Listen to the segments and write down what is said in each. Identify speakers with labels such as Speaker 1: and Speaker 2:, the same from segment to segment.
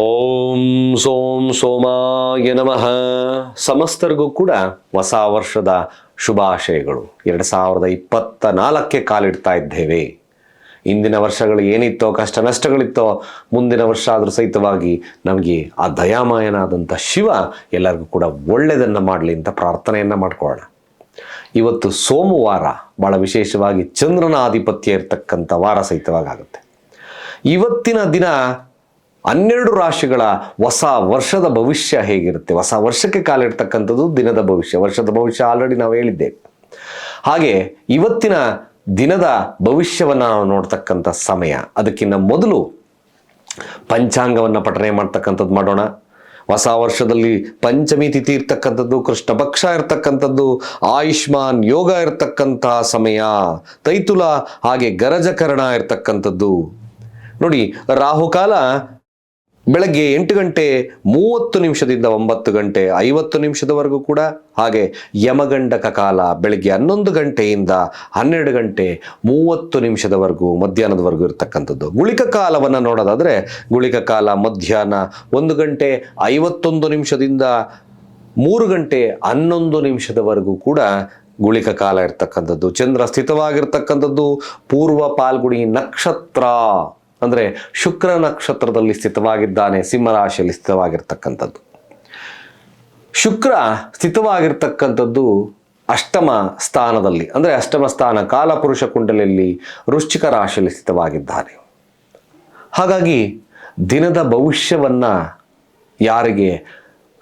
Speaker 1: ಓಂ ಸೋಂ ಸೋಮಾಯ ನಮಃ. ಸಮಸ್ತರಿಗೂ ಕೂಡ ಹೊಸ ವರ್ಷದ ಶುಭಾಶಯಗಳು. ಎರಡು ಸಾವಿರದ ಇಪ್ಪತ್ತ ನಾಲ್ಕಕ್ಕೆ ಕಾಲಿಡ್ತಾ ಇದ್ದೇವೆ. ಇಂದಿನ ವರ್ಷಗಳು ಏನಿತ್ತೋ, ಕಷ್ಟ ನಷ್ಟಗಳಿತ್ತೋ, ಮುಂದಿನ ವರ್ಷ ಆದರೂ ಸಹಿತವಾಗಿ ನಮಗೆ ಆ ದಯಾಮಯನಾದಂಥ ಶಿವ ಎಲ್ಲರಿಗೂ ಕೂಡ ಒಳ್ಳೆಯದನ್ನು ಮಾಡಲಿ ಅಂತ ಪ್ರಾರ್ಥನೆಯನ್ನು ಮಾಡ್ಕೊಳ್ಳೋಣ. ಇವತ್ತು ಸೋಮವಾರ ಭಾಳ ವಿಶೇಷವಾಗಿ ಚಂದ್ರನ ಆಧಿಪತ್ಯ ಇರತಕ್ಕಂಥ ವಾರ ಸಹಿತವಾಗುತ್ತೆ ಇವತ್ತಿನ ದಿನ ಹನ್ನೆರಡು ರಾಶಿಗಳ ಹೊಸ ವರ್ಷದ ಭವಿಷ್ಯ ಹೇಗಿರುತ್ತೆ? ಹೊಸ ವರ್ಷಕ್ಕೆ ಕಾಲಿಡ್ತಕ್ಕಂಥದ್ದು ದಿನದ ಭವಿಷ್ಯ. ವರ್ಷದ ಭವಿಷ್ಯ ಆಲ್ರೆಡಿ ನಾವು ಹೇಳಿದ್ದೇವೆ ಹಾಗೆ ಇವತ್ತಿನ ದಿನದ ಭವಿಷ್ಯವನ್ನು ನಾವು ನೋಡ್ತಕ್ಕಂಥ ಸಮಯ. ಅದಕ್ಕಿಂತ ಮೊದಲು ಪಂಚಾಂಗವನ್ನು ಪಠನೆ ಮಾಡ್ತಕ್ಕಂಥದ್ದು ಮಾಡೋಣ. ಹೊಸ ವರ್ಷದಲ್ಲಿ ಪಂಚಮಿ ತಿಥಿ ಇರ್ತಕ್ಕಂಥದ್ದು, ಕೃಷ್ಣ ಪಕ್ಷ ಇರ್ತಕ್ಕಂಥದ್ದು, ಆಯುಷ್ಮಾನ್ ಯೋಗ ಇರ್ತಕ್ಕಂಥ ಸಮಯ, ತೈತುಲ ಹಾಗೆ ಗರಜಕರಣ ಇರ್ತಕ್ಕಂಥದ್ದು. ನೋಡಿ, ರಾಹುಕಾಲ ಬೆಳಗ್ಗೆ ಎಂಟು ಗಂಟೆ ಮೂವತ್ತು ನಿಮಿಷದಿಂದ ಒಂಬತ್ತು ಗಂಟೆ ಐವತ್ತು ನಿಮಿಷದವರೆಗೂ ಕೂಡ ಹಾಗೆ ಯಮಗಂಡಕ ಕಾಲ ಬೆಳಗ್ಗೆ ಹನ್ನೊಂದು ಗಂಟೆಯಿಂದ ಹನ್ನೆರಡು ಗಂಟೆ ಮೂವತ್ತು ನಿಮಿಷದವರೆಗೂ ಮಧ್ಯಾಹ್ನದವರೆಗೂ ಇರತಕ್ಕಂಥದ್ದು. ಗುಳಿಕ ಕಾಲವನ್ನು ನೋಡೋದಾದರೆ ಗುಳಿಕ ಕಾಲ ಮಧ್ಯಾಹ್ನ ಒಂದು ಗಂಟೆ ಐವತ್ತೊಂದು ನಿಮಿಷದಿಂದ ಮೂರು ಗಂಟೆ ಹನ್ನೊಂದು ನಿಮಿಷದವರೆಗೂ ಕೂಡ ಗುಳಿಕ ಕಾಲ ಇರ್ತಕ್ಕಂಥದ್ದು. ಚಂದ್ರ ಸ್ಥಿತವಾಗಿರ್ತಕ್ಕಂಥದ್ದು. ಪೂರ್ವ ಪಾಲ್ಗುಣಿ ನಕ್ಷತ್ರ. ಅಂದರೆ ಶುಕ್ರ ನಕ್ಷತ್ರದಲ್ಲಿ ಸ್ಥಿತವಾಗಿದ್ದಾನೆ ಸಿಂಹರಾಶಿಯಲ್ಲಿ ಸ್ಥಿತವಾಗಿರ್ತಕ್ಕಂಥದ್ದು. ಶುಕ್ರ ಸ್ಥಿತವಾಗಿರ್ತಕ್ಕಂಥದ್ದು ಅಷ್ಟಮ ಸ್ಥಾನದಲ್ಲಿ, ಅಂದರೆ ಅಷ್ಟಮ ಸ್ಥಾನ ಕಾಲಪುರುಷ ಕುಂಡಲಿಯಲ್ಲಿ ವೃಶ್ಚಿಕ ರಾಶಿಯಲ್ಲಿ ಸ್ಥಿತವಾಗಿದ್ದಾನೆ. ಹಾಗಾಗಿ ದಿನದ ಭವಿಷ್ಯವನ್ನು ಯಾರಿಗೆ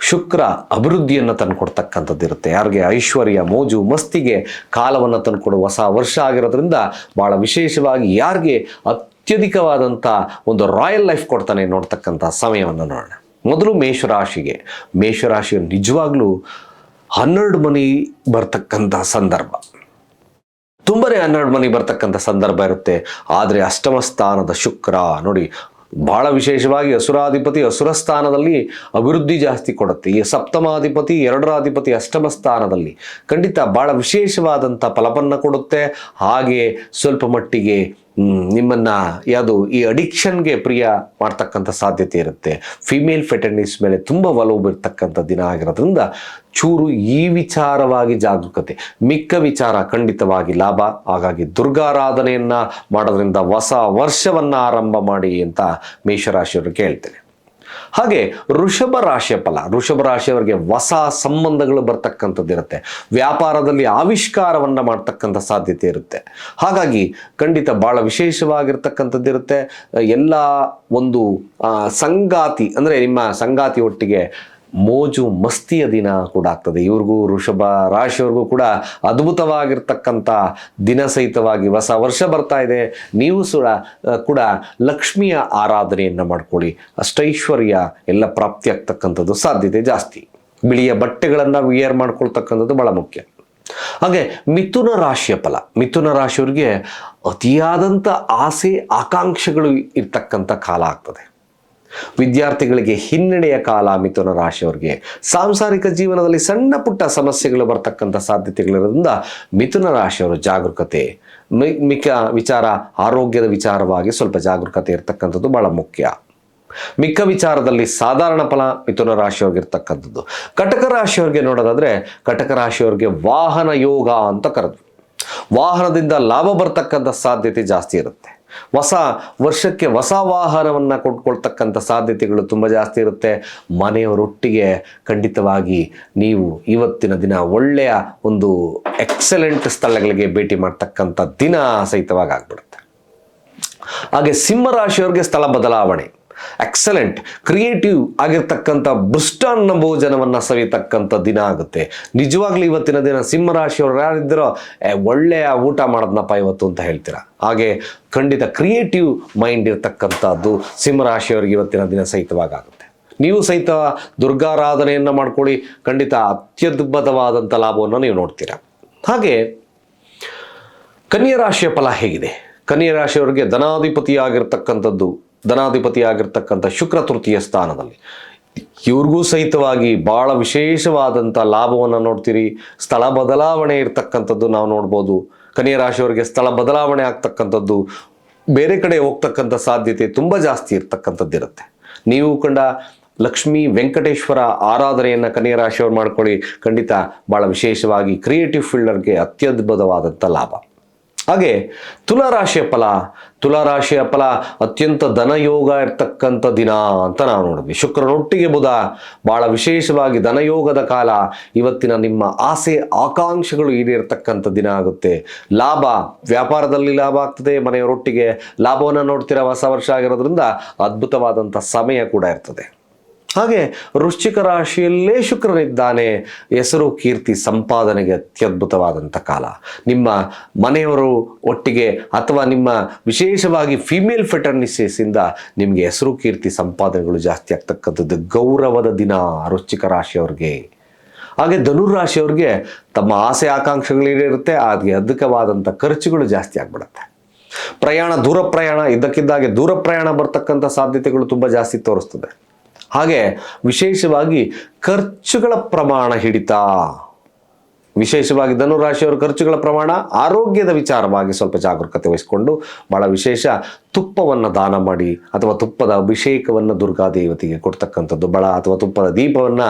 Speaker 1: ಶುಕ್ರ ಅಭಿವೃದ್ಧಿಯನ್ನು ತಂದುಕೊಡ್ತಕ್ಕಂಥದ್ದಿರುತ್ತೆ. ಯಾರಿಗೆ ಐಶ್ವರ್ಯ, ಮೋಜು, ಮಸ್ತಿಗೆ ಕಾಲವನ್ನು ತಂದುಕೊಡುವ ಹೊಸ ವರ್ಷ ಆಗಿರೋದ್ರಿಂದ ಭಾಳ ವಿಶೇಷವಾಗಿ ಯಾರಿಗೆ ಅತ್ಯಧಿಕವಾದಂಥ ಒಂದು ರಾಯಲ್ ಲೈಫ್ ಕೊಡ್ತಾನೆ ನೋಡ್ತಕ್ಕಂಥ ಸಮಯವನ್ನು ನೋಡೋಣ. ಮೊದಲು ಮೇಷರಾಶಿಗೆ. ಮೇಷರಾಶಿಯು ನಿಜವಾಗ್ಲೂ ಹನ್ನೆರಡು ಮನಿ ಬರ್ತಕ್ಕಂಥ ಸಂದರ್ಭ. ತುಂಬನೇ ಹನ್ನೆರಡು ಮನಿ ಬರ್ತಕ್ಕಂಥ ಸಂದರ್ಭ ಇರುತ್ತೆ. ಆದರೆ ಅಷ್ಟಮ ಸ್ಥಾನದ ಶುಕ್ರ ನೋಡಿ, ಬಹಳ ವಿಶೇಷವಾಗಿ ಅಸುರಾಧಿಪತಿ ಅಸುರ ಸ್ಥಾನದಲ್ಲಿ ಅಭಿವೃದ್ಧಿ ಜಾಸ್ತಿ ಕೊಡುತ್ತೆ. ಈ ಸಪ್ತಮಾಧಿಪತಿ ಎರಡರ ಅಧಿಪತಿ ಅಷ್ಟಮ ಸ್ಥಾನದಲ್ಲಿ ಖಂಡಿತ ಬಹಳ ವಿಶೇಷವಾದಂಥ ಫಲವನ್ನು ಕೊಡುತ್ತೆ. ಹಾಗೆ ಸ್ವಲ್ಪ ಮಟ್ಟಿಗೆ ನಿಮ್ಮನ್ನ ಯಾವುದು ಈ ಅಡಿಕ್ಷನ್ಗೆ ಪ್ರಿಯ ಮಾಡ್ತಕ್ಕಂಥ ಸಾಧ್ಯತೆ ಇರುತ್ತೆ. ಫಿಮೇಲ್ ಫೆಟರ್ನಿಸ್ ಮೇಲೆ ತುಂಬ ಒಲವು ಬೀರ್ತಕ್ಕಂಥ ದಿನ ಆಗಿರೋದ್ರಿಂದ ಚೂರು ಈ ವಿಚಾರವಾಗಿ ಜಾಗರೂಕತೆ, ಮಿಕ್ಕ ವಿಚಾರ ಖಂಡಿತವಾಗಿ ಲಾಭ, ಹಾಗಾಗಿ ದುರ್ಗಾರಾಧನೆಯನ್ನ ಮಾಡೋದ್ರಿಂದ ಹೊಸ ವರ್ಷವನ್ನ ಆರಂಭ ಮಾಡಿ ಅಂತ ಮೇಷರಾಶಿಯವರು ಕೇಳ್ತೇನೆ. ಹಾಗೆ ಋಷಭ ರಾಶಿಯ ಫಲ ಋಷಭ ರಾಶಿಯವರಿಗೆ ಹೊಸ ಸಂಬಂಧಗಳು ಬರ್ತಕ್ಕಂಥದ್ದು ಇರುತ್ತೆ. ವ್ಯಾಪಾರದಲ್ಲಿ ಆವಿಷ್ಕಾರವನ್ನು ಮಾಡ್ತಕ್ಕಂಥ ಸಾಧ್ಯತೆ ಇರುತ್ತೆ. ಹಾಗಾಗಿ ಖಂಡಿತ ಭಾಳ ವಿಶೇಷವಾಗಿರ್ತಕ್ಕಂಥದ್ದು ಇರುತ್ತೆ. ಎಲ್ಲ ಒಂದು ಸಂಗಾತಿ, ಅಂದರೆ ನಿಮ್ಮ ಸಂಗಾತಿ ಒಟ್ಟಿಗೆ ಮೋಜು ಮಸ್ತಿಯ ದಿನ ಕೂಡ ಆಗ್ತದೆ. ಇವ್ರಿಗೂ ವೃಷಭ ರಾಶಿಯವ್ರಿಗೂ ಕೂಡ ಅದ್ಭುತವಾಗಿರ್ತಕ್ಕಂಥ ದಿನ ಸಹಿತವಾಗಿ ಹೊಸ ವರ್ಷ ಬರ್ತಾ ಇದೆ. ನೀವು ಸುಡ ಕೂಡ ಲಕ್ಷ್ಮಿಯ ಆರಾಧನೆಯನ್ನು ಮಾಡ್ಕೊಳ್ಳಿ. ಅಷ್ಟೈಶ್ವರ್ಯ ಎಲ್ಲ ಪ್ರಾಪ್ತಿ ಆಗ್ತಕ್ಕಂಥದ್ದು ಸಾಧ್ಯತೆ ಜಾಸ್ತಿ. ಬಿಳಿಯ ಬಟ್ಟೆಗಳನ್ನು ವಿಯರ್ ಮಾಡ್ಕೊಳ್ತಕ್ಕಂಥದ್ದು ಬಹಳ ಮುಖ್ಯ. ಹಾಗೆ ಮಿಥುನ ರಾಶಿಯ ಫಲ. ಮಿಥುನ ರಾಶಿಯವರಿಗೆ ಅತಿಯಾದಂಥ ಆಸೆ, ಆಕಾಂಕ್ಷೆಗಳು ಇರ್ತಕ್ಕಂಥ ಕಾಲ ಆಗ್ತದೆ. ವಿದ್ಯಾರ್ಥಿಗಳಿಗೆ ಹಿನ್ನಡೆಯ ಕಾಲ ಮಿಥುನ ರಾಶಿಯವರಿಗೆ. ಸಾಂಸಾರಿಕ ಜೀವನದಲ್ಲಿ ಸಣ್ಣ ಪುಟ್ಟ ಸಮಸ್ಯೆಗಳು ಬರ್ತಕ್ಕಂಥ ಸಾಧ್ಯತೆಗಳಿರೋದ್ರಿಂದ ಮಿಥುನ ರಾಶಿಯವರು ಜಾಗರೂಕತೆ. ಮಿಕ್ಕ ವಿಚಾರ, ಆರೋಗ್ಯದ ವಿಚಾರವಾಗಿ ಸ್ವಲ್ಪ ಜಾಗರೂಕತೆ ಇರತಕ್ಕಂಥದ್ದು ಬಹಳ ಮುಖ್ಯ. ಮಿಕ್ಕ ವಿಚಾರದಲ್ಲಿ ಸಾಧಾರಣ ಫಲ ಮಿಥುನ ರಾಶಿಯವ್ರಿಗೆ ಇರ್ತಕ್ಕಂಥದ್ದು ಕಟಕ ರಾಶಿಯವ್ರಿಗೆ ನೋಡೋದಾದ್ರೆ, ಕಟಕ ರಾಶಿಯವ್ರಿಗೆ ವಾಹನ ಯೋಗ ಅಂತ ಕರೆದು ವಾಹನದಿಂದ ಲಾಭ ಬರ್ತಕ್ಕಂಥ ಸಾಧ್ಯತೆ ಜಾಸ್ತಿ ಇರುತ್ತೆ. ಹೊಸ ವರ್ಷಕ್ಕೆ ಹೊಸ ವಾಹನವನ್ನು ಕೊಟ್ಕೊಳ್ತಕ್ಕಂಥ ಸಾಧ್ಯತೆಗಳು ತುಂಬ ಜಾಸ್ತಿ ಇರುತ್ತೆ. ಮನೆಯವರೊಟ್ಟಿಗೆ ಖಂಡಿತವಾಗಿ ನೀವು ಇವತ್ತಿನ ದಿನ ಒಳ್ಳೆಯ ಒಂದು ಎಕ್ಸಲೆಂಟ್ ಸ್ಥಳಗಳಿಗೆ ಭೇಟಿ ಮಾಡ್ತಕ್ಕಂಥ ದಿನ ಸಹಿತವಾಗಿ ಆಗ್ಬಿಡುತ್ತೆ. ಹಾಗೆ ಸಿಂಹರಾಶಿಯವ್ರಿಗೆ ಸ್ಥಳ ಬದಲಾವಣೆ. ಎಕ್ಸಲೆಂಟ್ ಕ್ರಿಯೇಟಿವ್ ಆಗಿರ್ತಕ್ಕಂಥ ಬೃಷ್ಟಾನ್ನ ಭೋಜನವನ್ನು ಸವಿತಕ್ಕಂಥ ದಿನ ಆಗುತ್ತೆ. ನಿಜವಾಗ್ಲೂ ಇವತ್ತಿನ ದಿನ ಸಿಂಹರಾಶಿಯವರು ಯಾರಿದ್ದರೋ "ಏ, ಒಳ್ಳೆಯ ಊಟ ಮಾಡೋದ್ನಪ್ಪ ಇವತ್ತು ಅಂತ ಹೇಳ್ತೀರಾ? ಹಾಗೆ ಖಂಡಿತ ಕ್ರಿಯೇಟಿವ್ ಮೈಂಡ್ ಇರ್ತಕ್ಕಂಥದ್ದು ಸಿಂಹರಾಶಿಯವರಿಗೆ ಇವತ್ತಿನ ದಿನ ಸಹಿತವಾಗುತ್ತೆ ನೀವು ಸಹಿತ ದುರ್ಗಾರಾಧನೆಯನ್ನು ಮಾಡ್ಕೊಳ್ಳಿ. ಖಂಡಿತ ಅತ್ಯದ್ಭುತವಾದಂಥ ಲಾಭವನ್ನು ನೀವು ನೋಡ್ತೀರಾ? ಹಾಗೆ ಕನ್ಯಾ ರಾಶಿಯ ಫಲ ಹೇಗಿದೆ? ಕನ್ಯಾ ರಾಶಿಯವರಿಗೆ ಧನಾಧಿಪತಿಯಾಗಿರ್ತಕ್ಕಂಥದ್ದು ಧನಾಧಿಪತಿಯಾಗಿರ್ತಕ್ಕಂಥ ಶುಕ್ರ ತೃತೀಯ ಸ್ಥಾನದಲ್ಲಿ. ಇವ್ರಿಗೂ ಸಹಿತವಾಗಿ ಭಾಳ ವಿಶೇಷವಾದಂಥ ಲಾಭವನ್ನು ನೋಡ್ತೀರಿ. ಸ್ಥಳ ಬದಲಾವಣೆ ಇರ್ತಕ್ಕಂಥದ್ದು ನಾವು ನೋಡ್ಬೋದು. ಕನ್ಯಾ ರಾಶಿಯವರಿಗೆ ಸ್ಥಳ ಬದಲಾವಣೆ ಆಗ್ತಕ್ಕಂಥದ್ದು ಬೇರೆ ಕಡೆ ಹೋಗ್ತಕ್ಕಂಥ ಸಾಧ್ಯತೆ ತುಂಬ ಜಾಸ್ತಿ ಇರ್ತಕ್ಕಂಥದ್ದು ಇರುತ್ತೆ. ನೀವು ಕಂಡ ಲಕ್ಷ್ಮೀ ವೆಂಕಟೇಶ್ವರ ಆರಾಧನೆಯನ್ನು ಕನ್ಯಾ ರಾಶಿಯವ್ರು ಮಾಡ್ಕೊಳ್ಳಿ. ಖಂಡಿತ ಭಾಳ ವಿಶೇಷವಾಗಿ ಕ್ರಿಯೇಟಿವ್ ಫೀಲ್ಡರ್ಗೆ ಅತ್ಯದ್ಭುತವಾದಂಥ ಲಾಭ. ಹಾಗೆ ತುಲಾರಾಶಿಯ ಫಲ ತುಲಾರಾಶಿಯ ಫಲ ಅತ್ಯಂತ ಧನಯೋಗ ಇರ್ತಕ್ಕಂಥ ದಿನ ಅಂತ ನಾವು ನೋಡಿದ್ವಿ. ಶುಕ್ರನೊಟ್ಟಿಗೆ ಬುಧ ಬಹಳ ವಿಶೇಷವಾಗಿ ಧನಯೋಗದ ಕಾಲ. ಇವತ್ತಿನ ನಿಮ್ಮ ಆಸೆ, ಆಕಾಂಕ್ಷೆಗಳು ಈಡೇರ್ತಕ್ಕಂಥ ದಿನ ಆಗುತ್ತೆ. ಲಾಭ, ವ್ಯಾಪಾರದಲ್ಲಿ ಲಾಭ ಆಗ್ತದೆ ಮನೆಯವರೊಟ್ಟಿಗೆ. ಲಾಭವನ್ನು ನೋಡ್ತೀರಾ ಹೊಸ ವರ್ಷ ಆಗಿರೋದ್ರಿಂದ ಅದ್ಭುತವಾದಂಥ ಸಮಯ ಕೂಡ ಇರ್ತದೆ. ಹಾಗೆ ವೃಶ್ಚಿಕ ರಾಶಿಯಲ್ಲೇ ಶುಕ್ರನಿದ್ದಾನೆ. ಹೆಸರು, ಕೀರ್ತಿ, ಸಂಪಾದನೆಗೆ ಅತ್ಯದ್ಭುತವಾದಂಥ ಕಾಲ. ನಿಮ್ಮ ಮನೆಯವರು ಒಟ್ಟಿಗೆ ಅಥವಾ ನಿಮ್ಮ ವಿಶೇಷವಾಗಿ ಫಿಮೇಲ್ ಫೆಟರ್ನಿಸಿಸಿಂದ ನಿಮಗೆ ಹೆಸರು, ಕೀರ್ತಿ, ಸಂಪಾದನೆಗಳು ಜಾಸ್ತಿ ಆಗ್ತಕ್ಕಂಥದ್ದು ಗೌರವದ ದಿನ ವೃಶ್ಚಿಕ ರಾಶಿಯವ್ರಿಗೆ. ಹಾಗೆ ಧನುರಾಶಿಯವ್ರಿಗೆ ತಮ್ಮ ಆಸೆ, ಆಕಾಂಕ್ಷೆಗಳು ಈಡೇರುತ್ತೆ. ಅದಕ್ಕೆ ಅಧಿಕವಾದಂಥ ಖರ್ಚುಗಳು ಜಾಸ್ತಿ ಆಗ್ಬಿಡುತ್ತೆ. ಪ್ರಯಾಣ ದೂರ ಪ್ರಯಾಣ ಇದ್ದಕ್ಕಿದ್ದಾಗೆ ದೂರ ಪ್ರಯಾಣ ಬರ್ತಕ್ಕಂಥ ಸಾಧ್ಯತೆಗಳು ತುಂಬ ಜಾಸ್ತಿ ತೋರಿಸ್ತದೆ. ಹಾಗೆ ವಿಶೇಷವಾಗಿ ಖರ್ಚುಗಳ ಪ್ರಮಾಣ ಹಿಡಿತ. ವಿಶೇಷವಾಗಿ ಧನುರಾಶಿಯವರು ಖರ್ಚುಗಳ ಪ್ರಮಾಣ ಆರೋಗ್ಯದ ವಿಚಾರವಾಗಿ ಸ್ವಲ್ಪ ಜಾಗರೂಕತೆ ವಹಿಸಿಕೊಂಡು ಬಹಳ ವಿಶೇಷ ತುಪ್ಪವನ್ನು ದಾನ ಮಾಡಿ ಅಥವಾ ತುಪ್ಪದ ಅಭಿಷೇಕವನ್ನು ದುರ್ಗಾ ದುರ್ಗಾದೇವತೆಗೆ ಕೊಡ್ತಕ್ಕಂಥದ್ದು ಬಳ ಅಥವಾ ತುಪ್ಪದ ದೀಪವನ್ನು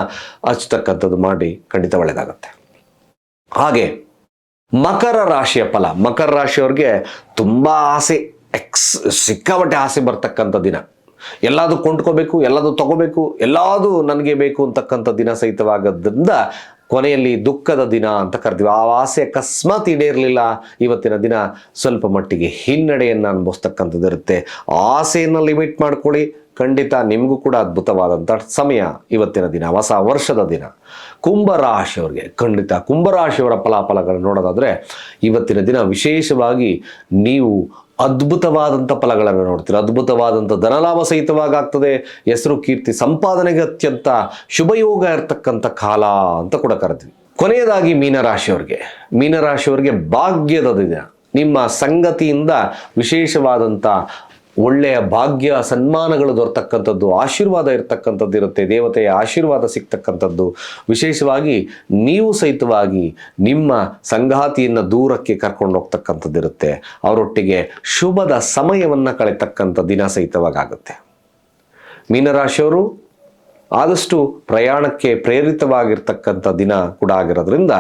Speaker 1: ಹಚ್ಚತಕ್ಕಂಥದ್ದು ಮಾಡಿ ಖಂಡಿತ ಒಳ್ಳೆಯದಾಗತ್ತೆ. ಹಾಗೆ ಮಕರ ರಾಶಿಯ ಫಲ. ಮಕರ ರಾಶಿಯವ್ರಿಗೆ ತುಂಬ ಆಸೆ, ಎಕ್ಸ್, ಸಿಕ್ಕಾಪಟ್ಟೆ ಆಸೆ ಬರ್ತಕ್ಕಂಥ ದಿನ. ಎಲ್ಲಾದು ಕೊಂಡ್ಕೋಬೇಕು, ಎಲ್ಲಾದು ತಗೋಬೇಕು, ಎಲ್ಲಾದು ನನಗೆ ಬೇಕು ಅಂತಕ್ಕಂಥ ದಿನ ಸಹಿತವಾಗೋದ್ರಿಂದ ಕೊನೆಯಲ್ಲಿ ದುಃಖದ ದಿನ ಅಂತ ಕರಿತೀವಿ. ಆ ಆಸೆ ಅಕಸ್ಮಾತ್ ಈಡೇರಲಿಲ್ಲ. ಇವತ್ತಿನ ದಿನ ಸ್ವಲ್ಪ ಮಟ್ಟಿಗೆ ಹಿನ್ನಡೆಯನ್ನು ಅನುಭವಿಸ್ತಕ್ಕಂಥದ್ದು ಇರುತ್ತೆ. ಆಸೆಯನ್ನು ಲಿಮಿಟ್ ಮಾಡ್ಕೊಳ್ಳಿ. ಖಂಡಿತ ನಿಮಗೂ ಕೂಡ ಅದ್ಭುತವಾದಂಥ ಸಮಯ ಇವತ್ತಿನ ದಿನ, ಹೊಸ ವರ್ಷದ ದಿನ. ಕುಂಭರಾಶಿಯವರಿಗೆ, ಖಂಡಿತ ಕುಂಭರಾಶಿಯವರ ಫಲಾಫಲಗಳನ್ನು ನೋಡೋದಾದರೆ ಇವತ್ತಿನ ದಿನ ವಿಶೇಷವಾಗಿ ನೀವು ಅದ್ಭುತವಾದಂಥ ಫಲಗಳನ್ನು ನೋಡ್ತೀರ. ಅದ್ಭುತವಾದಂಥ ಧನಲಾಭ ಸಹಿತವಾಗಿ ಹೆಸರು, ಕೀರ್ತಿ, ಸಂಪಾದನೆಗೆ ಅತ್ಯಂತ ಶುಭಯೋಗ ಇರ್ತಕ್ಕಂಥ ಕಾಲ ಅಂತ ಕೂಡ ಕರಿತೀವಿ ಕೊನೆಯದಾಗಿ ಮೀನರಾಶಿಯವ್ರಿಗೆ. ಮೀನರಾಶಿಯವ್ರಿಗೆ ಭಾಗ್ಯದ ದಿನ. ನಿಮ್ಮ ಸಂಗತಿಯಿಂದ ವಿಶೇಷವಾದಂಥ ಒಳ್ಳೆಯ ಭಾಗ್ಯ, ಸನ್ಮಾನಗಳು ದೊರತಕ್ಕಂಥದ್ದು, ಆಶೀರ್ವಾದ ಇರತಕ್ಕಂಥದ್ದು ಇರುತ್ತೆ, ದೇವತೆಯ ಆಶೀರ್ವಾದ ಸಿಗ್ತಕ್ಕಂಥದ್ದು. ವಿಶೇಷವಾಗಿ ನೀವು ಸಹಿತವಾಗಿ ನಿಮ್ಮ ಸಂಗಾತಿಯನ್ನು ದೂರಕ್ಕೆ ಕರ್ಕೊಂಡು ಹೋಗ್ತಕ್ಕಂಥದ್ದು ಇರುತ್ತೆ. ಅವರೊಟ್ಟಿಗೆ ಶುಭದ ಸಮಯವನ್ನು ಕಳೆತಕ್ಕಂಥ ದಿನ ಸಹಿತವಾಗಿ ಆಗುತ್ತೆ ಮೀನರಾಶಿಯವರು ಆದಷ್ಟು ಪ್ರಯಾಣಕ್ಕೆ ಪ್ರೇರಿತವಾಗಿರ್ತಕ್ಕಂಥ ದಿನ ಕೂಡ ಆಗಿರೋದ್ರಿಂದ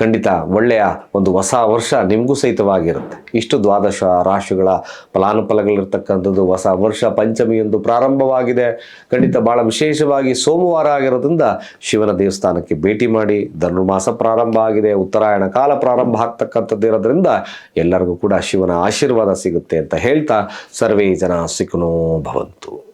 Speaker 1: ಖಂಡಿತ ಒಳ್ಳೆಯ ಒಂದು ಹೊಸ ವರ್ಷ ನಿಮಗೂ ಸಹಿತವಾಗಿರುತ್ತೆ. ಇಷ್ಟು ದ್ವಾದಶ ರಾಶಿಗಳ ಫಲಾನುಫಲಗಳಿರ್ತಕ್ಕಂಥದ್ದು ಹೊಸ ವರ್ಷ ಪಂಚಮಿಯೊಂದು ಪ್ರಾರಂಭವಾಗಿದೆ. ಖಂಡಿತ ಭಾಳ ವಿಶೇಷವಾಗಿ ಸೋಮವಾರ ಆಗಿರೋದ್ರಿಂದ ಶಿವನ ದೇವಸ್ಥಾನಕ್ಕೆ ಭೇಟಿ ಮಾಡಿ, ಧನುರ್ಮಾಸ ಪ್ರಾರಂಭ ಆಗಿದೆ, ಉತ್ತರಾಯಣ ಕಾಲ ಪ್ರಾರಂಭ ಆಗ್ತಕ್ಕಂಥದ್ದು ಇರೋದ್ರಿಂದ ಎಲ್ಲರಿಗೂ ಕೂಡ ಶಿವನ ಆಶೀರ್ವಾದ ಸಿಗುತ್ತೆ ಅಂತ ಹೇಳ್ತಾ ಸರ್ವೇ ಜನ ಸಿಕ್ಕನೋ ಭವಂತು.